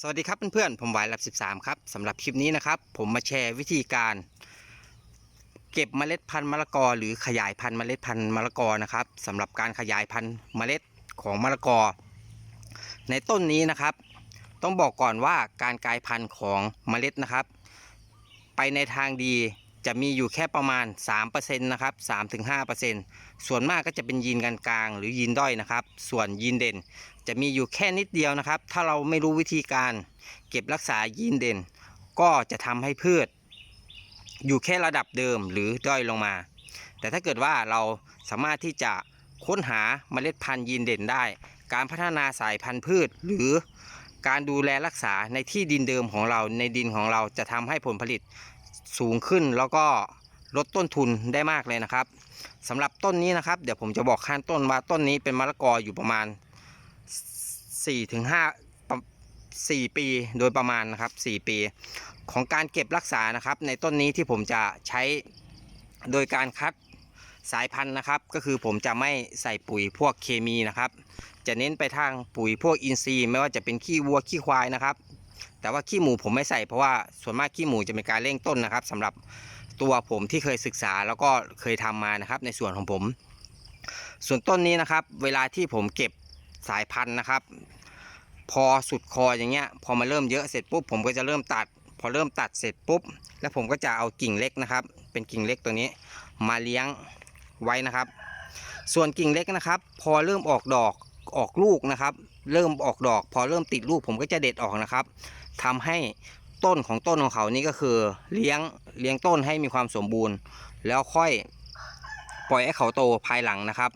สวัสดีครับเพื่อนๆ ผมวายลับ 13 ครับสำหรับคลิปนี้นะครับ ผมมาแชร์วิธีการ เก็บเมล็ดพันธุ์มะละกอ หรือขยายพันธุ์เมล็ดพันธุ์มะละกอนะครับสำหรับการขยายพันธุ์เมล็ดของมะละกอ ในต้นนี้นะครับ ต้องบอกก่อนว่าการกลายพันธุ์ของเมล็ดนะครับ ไปในทางดี จะมีอยู่แค่ประมาณ 3%นะครับ 3-5%ส่วนมากก็จะเป็นยีนกันกลางหรือยีนด้อยนะครับ ส่วนยีนเด่นจะมีอยู่แค่นิดเดียวนะครับ ถ้าเราไม่รู้วิธีการ เก็บรักษายีนเด่น ก็จะทำให้พืช อยู่แค่ระดับเดิมหรือด้อยลงมา แต่ถ้าเกิดว่าเราสามารถที่จะค้นหาเมล็ดพันธุ์ยีนเด่นได้ การพัฒนาสายพันธุ์พืช หรือการดูแลรักษาในที่ดินเดิมของเราในดินของเราจะทำให้ผลผลิต สูงขึ้นแล้วก็ลดต้นทุนได้มากเลยนะครับสำหรับต้นนี้นะครับเดี๋ยวผมจะบอกขั้นต้นว่าต้นนี้เป็นมะละกออยู่ประมาณ4ถึง5ประ4ปีโดยประมาณนะครับ4ปี ของการเก็บรักษานะครับในต้นนี้ที่ผมจะใช้โดยการคัดสายพันธุ์นะครับ ก็คือผมจะไม่ใส่ปุ๋ยพวกเคมีนะครับ จะเน้นไปทางปุ๋ยพวกอินทรีย์ ไม่ว่าจะเป็นขี้วัวขี้ควายนะครับ แต่ว่าขี้หมูผมไม่ใส่เพราะว่าส่วนมากขี้หมูจะเป็นการเร่งต้นนะครับสำหรับตัวผมที่เคยศึกษาแล้วก็เคยทำมานะครับ ในส่วนของผม ส่วนต้นนี้นะครับ เวลาที่ผมเก็บสายพันธุ์นะครับ พอสุดคออย่างเงี้ย พอมาเริ่มเยอะเสร็จปุ๊บผมก็จะเริ่มตัด พอเริ่มตัดเสร็จปุ๊บ แล้วผมก็จะเอากิ่งเล็กนะครับ เป็นกิ่งเล็กตัวนี้ มาเลี้ยงไว้นะครับ ส่วนกิ่งเล็กนะครับ พอเริ่มออกดอกออกลูกนะครับ เริ่มออกดอก พอเริ่มติดลูกผมก็จะเด็ดออกนะครับทำให้ต้นของต้นของเขานี่ก็คือเลี้ยงเลี้ยงต้นให้มีความสมบูรณ์ แล้วค่อยปล่อยให้เขาโตภายหลังนะครับ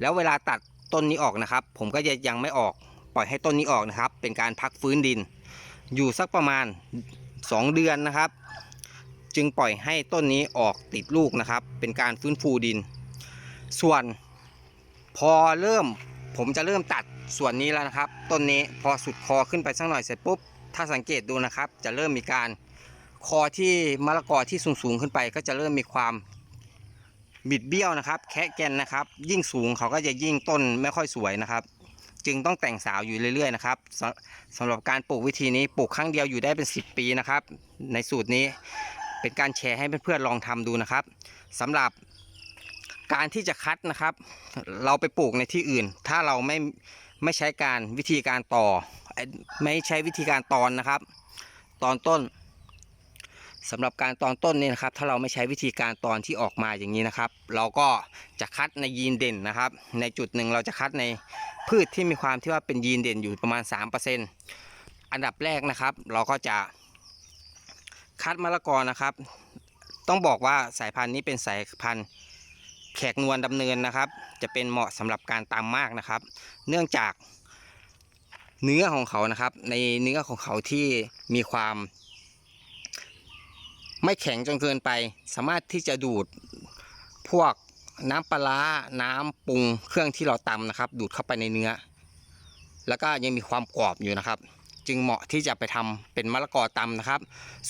แล้วเวลาตัดต้นนี้ออกนะครับ ผมก็จะยังไม่ออกปล่อยให้ต้นนี้ออกนะครับ เป็นการพักฟื้นดิน อยู่สักประมาณ 2 เดือนนะครับ จึงปล่อยให้ต้นนี้ออกติดลูกนะครับ เป็นการฟื้นฟูดิน ส่วนพอเริ่มผมจะเริ่มตัด ส่วนนี้แล้วนะครับ ต้นนี้พอสุดคอขึ้นไปสักหน่อยเสร็จปุ๊บ ถ้าสังเกตดูนะครับ จะเริ่มมีการคอที่มะละกอที่สูงๆขึ้นไปก็จะเริ่มมีความบิดเบี้ยวนะครับ แคะแกนนะครับ ยิ่งสูงเขาก็จะยิ่งต้นไม่ค่อยสวยนะครับ จึงต้องแต่งสาวอยู่เรื่อยๆนะครับสำสำหรับการปลูกวิธีนี้ปลูกครั้งเดียวอยู่ได้เป็น 10 ปีนะครับ ในสูตรนี้เป็นการแชร์ให้เพื่อนๆลองทำดูนะครับสำหรับการที่จะคัดนะครับ เราไปปลูกในที่อื่น ถ้าเราไม่ ไม่ใช้การวิธีการต่อ ไม่ใช้วิธีการตอนนะครับ ตอนต้นสำหรับการตอนต้นนี่นะครับ ถ้าเราไม่ใช้วิธีการตอนที่ออกมาอย่างนี้นะครับ เราก็จะคัดในยีนเด่นนะครับ ในจุดหนึ่งเราจะคัดในพืชที่มีความที่ว่าเป็นยีนเด่นอยู่ประมาณ 3%อันดับแรกนะครับ เราก็จะคัดมะละกอนะครับ ต้องบอกว่าสายพันธุ์นี้เป็นสายพันธุ์ แขกนวลดำเนินนะครับ จะเป็นเหมาะสำหรับการตำมากนะครับ เนื่องจากเนื้อของเขานะครับ ในเนื้อของเขาที่มีความ ไม่แข็งจนเกินไป สามารถที่จะดูดพวกน้ำปลาร้าน้ำปรุงเครื่องที่เราตำนะครับ ดูดเข้าไปในเนื้อ แล้วก็ยังมีความกรอบอยู่นะครับ จึงเหมาะที่จะไปทำเป็นมะละกอตำนะครับ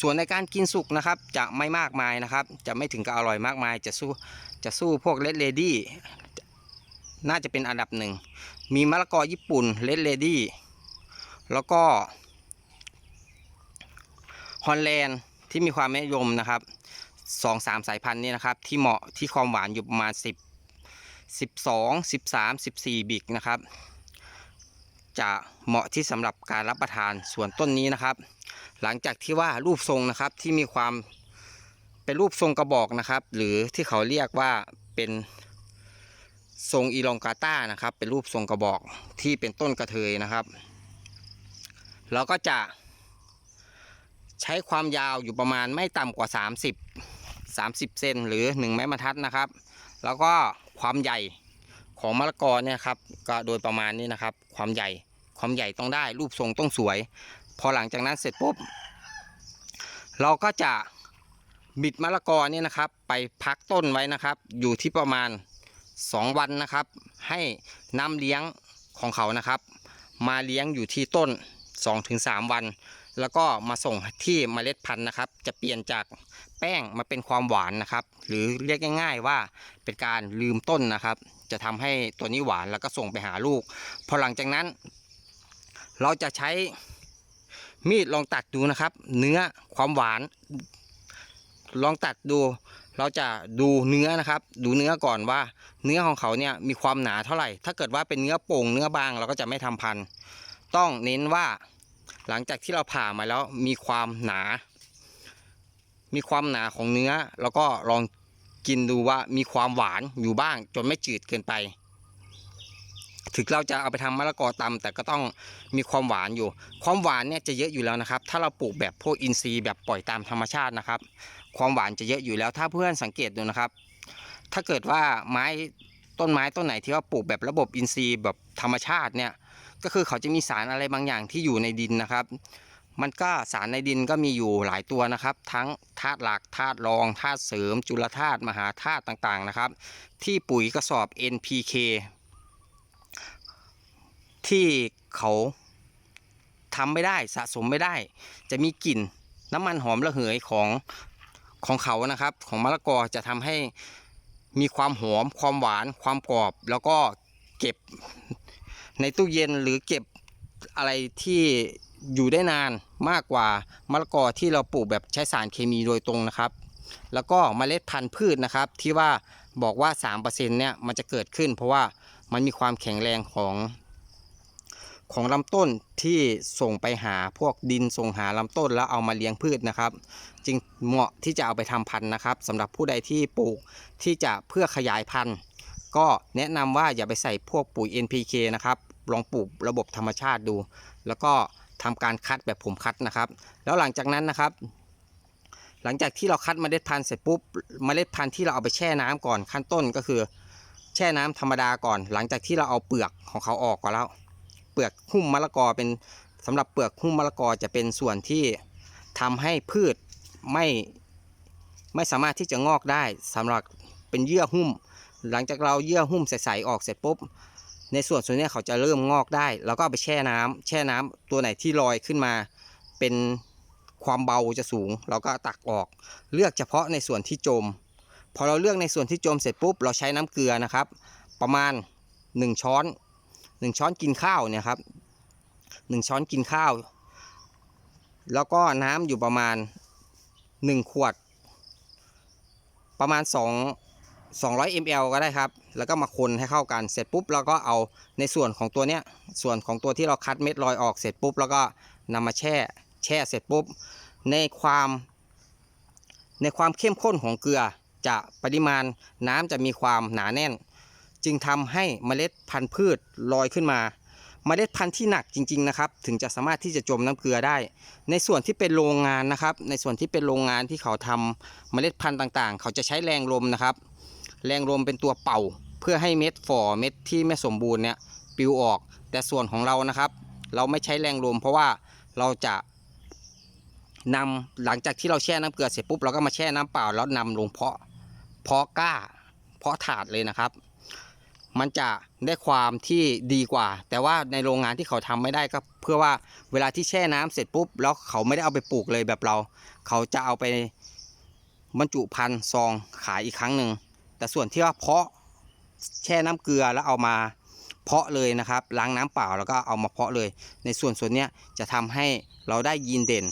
ส่วนในการกินสุกนะครับจะไม่มากมายนะครับ จะไม่ถึงกับอร่อยมากมาย จะสู้จะสู้พวกเลดเลดี้น่าจะเป็นอันดับหนึ่ง มีมะละกอญี่ปุ่นเลดเลดี้แล้วก็ฮอลแลนด์ที่มีความนิยมนะครับสองสามสายพันธุ์นี้นะครับ ที่เหมาะที่ความหวานอยู่ประมาณ 10 12 13 14 บิกนะครับ จะเหมาะที่สำหรับการรับประทานส่วนต้นนี้นะครับ หลังจากที่ว่ารูปทรงนะครับที่มีความเป็นรูปทรงกระบอกนะครับ หรือที่เขาเรียกว่าเป็นทรงอีลองกาต้านะครับ เป็นรูปทรงกระบอกที่เป็นต้นกระเทยนะครับ เราก็จะใช้ความยาวอยู่ประมาณไม่ต่ำกว่า 30 30 เซนหรือ 1 ไม้บรรทัดนะครับ แล้วก็ความใหญ่ของมะละกอเนี่ยครับก็โดยประมาณนี้นะครับ ความใหญ่ ความใหญ่ต้องได้ รูปทรงต้องสวย พอหลังจากนั้นเสร็จปุ๊บ เราก็จะบิดมะละกอเนี่ยนะครับ ไปพักต้นไว้นะครับ อยู่ที่ประมาณ 2 วันนะครับ ให้น้ำเลี้ยงของเขานะครับ มาเลี้ยงอยู่ที่ต้น 2-3 วัน แล้วก็มาส่งที่เมล็ดพันธุ์นะครับ จะเปลี่ยนจากแป้งมาเป็นความหวานนะครับ หรือเรียกง่าย ๆ ว่าเป็นการลืมต้นนะครับ จะทำให้ตัวนี้หวานแล้วก็ส่งไปหาลูก พอหลังจากนั้น เราจะใช้มีดลองตัดดูนะครับ เนื้อความหวาน ลองตัดดู เราจะดูเนื้อนะครับ ดูเนื้อก่อนว่า เนื้อของเขาเนี่ยมีความหนาเท่าไหร่ ถ้าเกิดว่าเป็นเนื้อโป่งเนื้อบางเราก็จะไม่ทำพันธุ์ต้องเน้นว่าหลังจากที่เราผ่ามาแล้วมีความหนา มีความหนาของเนื้อ แล้วก็ลองกินดูว่ามีความหวานอยู่บ้าง จนไม่จืดเกินไป ถึงเราจะเอาไปทำมะละกอตำแต่ก็ต้องมีความหวานอยู่ ความหวานเนี่ยจะเยอะอยู่แล้วนะครับ ถ้าเราปลูกแบบพวกอินทรีย์แบบปล่อยตามธรรมชาตินะครับ ความหวานจะเยอะอยู่แล้ว ถ้าเพื่อนสังเกตดูนะครับ ถ้าเกิดว่าไม้ต้นไม้ต้นไหนที่ว่าปลูกแบบระบบอินทรีย์แบบธรรมชาติเนี่ย ก็คือเขาจะมีสารอะไรบางอย่างที่อยู่ในดินนะครับ มันก็สารในดินก็มีอยู่หลายตัวนะครับ ทั้งธาตุหลักธาตุรองธาตุเสริม จุลธาตุมหาธาตุต่างๆนะครับ ที่ปุ๋ยกระสอบ NPK ที่เขาทำไม่ได้สะสมไม่ได้ จะมีกลิ่นน้ำมันหอมระเหยของของเขานะครับ ของมะละกอจะทำให้มีความหอมความหวาน ความกรอบ แล้วก็เก็บในตู้เย็นหรือเก็บอะไรที่อยู่ได้นานมากกว่ามะละกอที่เราปลูกแบบใช้สารเคมีโดยตรงนะครับ แล้วก็เมล็ดพันธุ์พืชนะครับ ที่ว่าบอกว่า3%เนี่ยมันจะเกิดขึ้น เพราะว่ามันมีความแข็งแรงของ ของลำต้นที่ส่งไปหาพวกดินส่งหาลำต้นแล้วเอามาเลี้ยงพืชนะครับ จึงเหมาะที่จะเอาไปทำพันธุ์นะครับสำหรับผู้ใดที่ปลูกที่จะเพื่อขยายพันธุ์ ก็แนะนำว่าอย่าไปใส่พวกปุ๋ย NPK นะครับลองปลูกระบบธรรมชาติดู แล้วก็ทำการคัดแบบผมคัดนะครับ แล้วหลังจากนั้นนะครับ หลังจากที่เราคัดเมล็ดพันธุ์เสร็จปุ๊บเมล็ดพันธุ์ที่เราเอาไปแช่น้ำก่อนขั้นต้นก็คือ แช่น้ำธรรมดาก่อน หลังจากที่เราเอาเปลือกของเขาออกก่อนแล้ว ปลือกหุ้มมะละกอเป็นสำหรับเปลือกหุ้มมะละกอจะเป็นส่วนที่ทำให้พืชไม่ไม่สามารถที่จะงอกได้สำหรับเป็นเยื่อหุ้ม หลังจากเราเยื่อหุ้มใสๆออกเสร็จปุ๊บ ในส่วนส่วนนี้เขาจะเริ่มงอกได้ แล้วก็เอาไปแช่น้ำแช่น้ำตัวไหนที่ลอยขึ้นมาเป็นความเบาจะสูง เราก็ตักออก เลือกเฉพาะในส่วนที่จม พอเราเลือกในส่วนที่จมเสร็จปุ๊บ เราใช้น้ำเกลือนะครับ ประมาณ 1 ช้อน 1ช้อนกินข้าวเนี่ยครับ1ช้อนกินข้าว แล้วก็น้ำอยู่ประมาณ1ขวด ประมาณ2 200 ml ก็ได้ครับ แล้วก็มาคนให้เข้ากันเสร็จปุ๊บเราก็เอาในส่วนของตัวเนี้ยส่วนของตัวที่เราคัดเม็ดลอยออกเสร็จปุ๊บแล้วก็นำมาแช่แช่เสร็จปุ๊บในความในความเข้มข้นของเกลือจะปริมาณน้ำจะมีความหนาแน่น จึงทำให้เมล็ดพันธุ์พืชลอยขึ้นมาเมล็ดพันธุ์ที่หนักจริง ๆนะครับ ถึงจะสามารถที่จะจมน้ำเกลือได้ ในส่วนที่เป็นโรงงานนะครับ ในส่วนที่เป็นโรงงานที่เขาทำเมล็ดพันธุ์ต่างๆ เขาจะใช้แรงลมนะครับ แรงลมเป็นตัวเป่า เพื่อให้เม็ดฝ่อเม็ดที่ไม่สมบูรณ์เนี่ยปลิวออก แต่ส่วนของเรานะครับ เราไม่ใช้แรงลม เพราะว่าเราจะนำหลังจากที่เราแช่น้ำเกลือเสร็จปุ๊บเราก็มาแช่น้ำเปล่าแล้วนำลงเพาะเพาะกล้า เพาะถาดเลยนะครับ มันจะได้ความที่ดีกว่า แต่ว่าในโรงงานที่เขาทำไม่ได้ก็ เพื่อว่าเวลาที่แช่น้ำเสร็จปุ๊บแล้วเขาไม่ได้เอาไปปลูกเลยแบบเรา เขาจะเอาไปบรรจุพันธุ์ซองขายอีกครั้งหนึ่งแต่ส่วนที่ว่าเพาะแช่น้ำเกลือแล้วเอามาเพาะเลยนะครับล้างน้ำเปล่าแล้วก็เอามาเพาะเลย ในส่วนส่วนนี้จะทำให้เราได้ยีนเด่น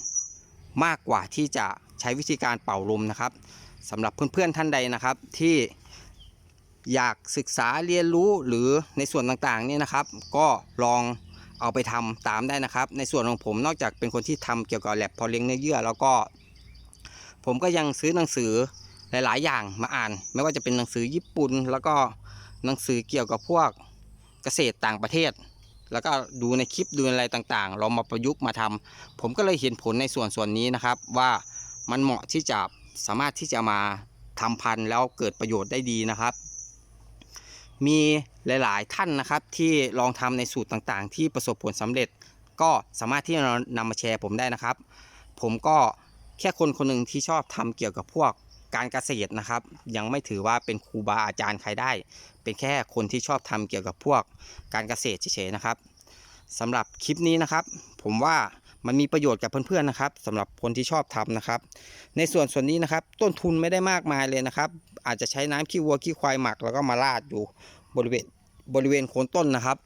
มากกว่าที่จะใช้วิธีการเป่าลมนะครับสำหรับเพื่อนๆท่านใดนะครับที่ อยากศึกษาเรียนรู้หรือในส่วนต่างๆเนี่ยนะครับ ก็ลองเอาไปทำตามได้นะครับ ในส่วนของผมนอกจากเป็นคนที่ทำเกี่ยวกับแลบพอเลี้ยงเนื้อเยื่อ แล้วก็ ผมก็ยังซื้อหนังสือหลาย ๆ อย่างมาอ่าน ไม่ว่าจะเป็นหนังสือญี่ปุ่น แล้วก็หนังสือเกี่ยวกับพวกเกษตรต่างประเทศ แล้วก็ดูในคลิปดูอะไรต่างๆ เรามาประยุกต์มาทำผมก็เลยเห็นผลในส่วนส่วนนี้นะครับ ว่ามันเหมาะที่จะสามารถที่จะมาทำพันธุ์แล้วเกิดประโยชน์ได้ดีนะครับ มีหลาย ๆ ท่านนะครับที่ลองทำในสูตรต่างๆ ที่ประสบผลสำเร็จ ก็สามารถที่จะนำมาแชร์ผมได้นะครับ ผมก็แค่คนคนหนึ่งที่ชอบทำเกี่ยวกับพวกการเกษตรนะครับ ยังไม่ถือว่าเป็นครูบาอาจารย์ใครได้ เป็นแค่คนที่ชอบทำเกี่ยวกับพวกการเกษตรเฉยๆนะครับสำหรับคลิปนี้นะครับ ผมว่า มันมีประโยชน์กับเพื่อนๆนะครับสำหรับคนที่ชอบทำนะครับ ในส่วนส่วนนี้นะครับ ต้นทุนไม่ได้มากมายเลยนะครับ อาจจะใช้น้ำขี้วัวขี้ควายหมักแล้วก็มาราดอยู่บริเวณบริเวณโคนต้นนะครับ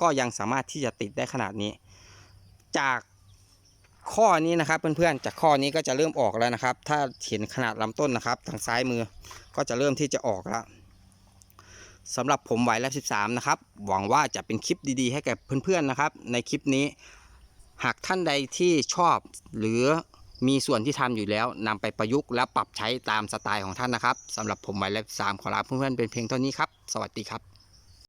ก็ยังสามารถที่จะติดได้ขนาดนี้ จากข้อนี้นะครับเพื่อนๆจากข้อนี้ก็จะเริ่มออกแล้วนะครับ ถ้าเห็นขนาดลำต้นนะครับ ทางซ้ายมือก็จะเริ่มที่จะออกแล้วสำหรับผมไหวแล้ว13 นะครับ หวังว่าจะเป็นคลิปดีๆ ให้แก่เพื่อนๆ นะครับ ในคลิปนี้ หากท่านใดที่ชอบหรือมีส่วนที่ทำอยู่แล้วนำไปประยุกต์และปรับใช้ตามสไตล์ของท่านนะครับสำหรับผมไหวแล้ว13ขอลาเพื่อนๆเป็นเพียงเท่านี้ครับ สวัสดีครับ